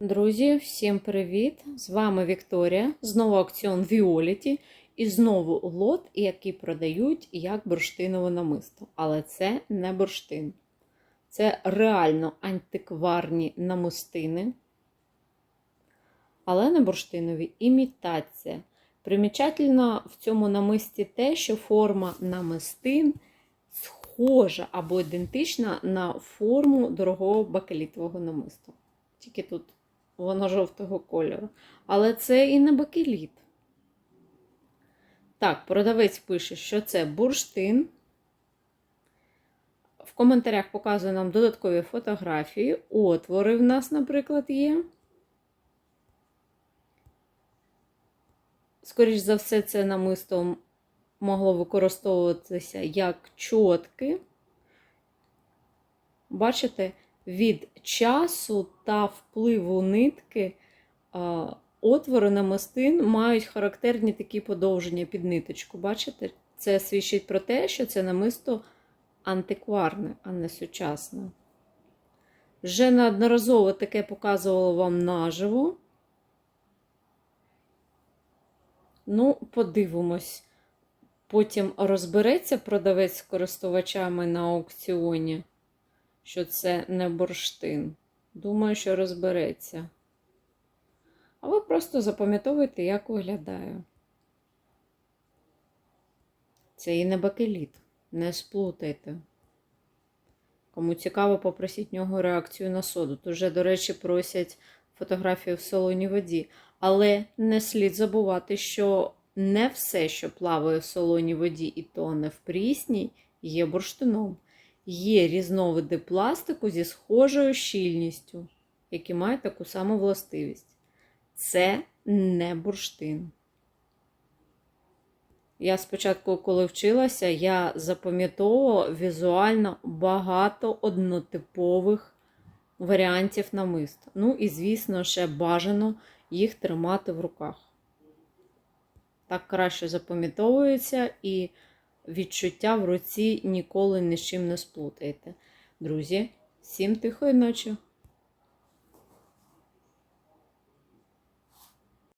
Друзі, всім привіт! З вами Вікторія. Знову акціон Віоліті. І знову лот, який продають як бурштинове намисто. Але це не бурштин. Це реально антикварні намистини. Але не бурштинові імітація. Примічательно в цьому намисті те, що форма намистин схожа або ідентична на форму дорогого бакелітового намисту. Тільки тут воно жовтого кольору. Але це і не бакеліт. Так, продавець пише, що це бурштин. В коментарях показує нам додаткові фотографії. Отвори в нас, наприклад, є. Скоріше за все, це намисто могло використовуватися як чотки. Бачите, від часу та впливу нитки отвори намистин мають характерні такі подовження під ниточку. Бачите? Це свідчить про те, що це намисто антикварне, а не сучасне. Вже неодноразово таке показувала вам наживо. Ну, подивимось. Потім розбереться продавець з користувачами на аукціоні, що це не бурштин. Думаю, що розбереться. А ви просто запам'ятовуєте, як виглядає. Це і не бакеліт. Не сплутайте. Кому цікаво, попросіть нього реакцію на соду. Тут вже, до речі, просять фотографію в солоній воді. Але не слід забувати, що не все, що плаває в солоній воді, і то не в прісній, є бурштином. Є різновиди пластику зі схожою щільністю, які мають таку саму властивість. Це не бурштин. Я спочатку, коли вчилася, я запам'ятовувала візуально багато однотипових варіантів намист. Ну і, звісно, ще бажано їх тримати в руках. Так краще запам'ятовується і відчуття в руці ніколи ні з чим не сплутаєте. Друзі, всім тихої ночі!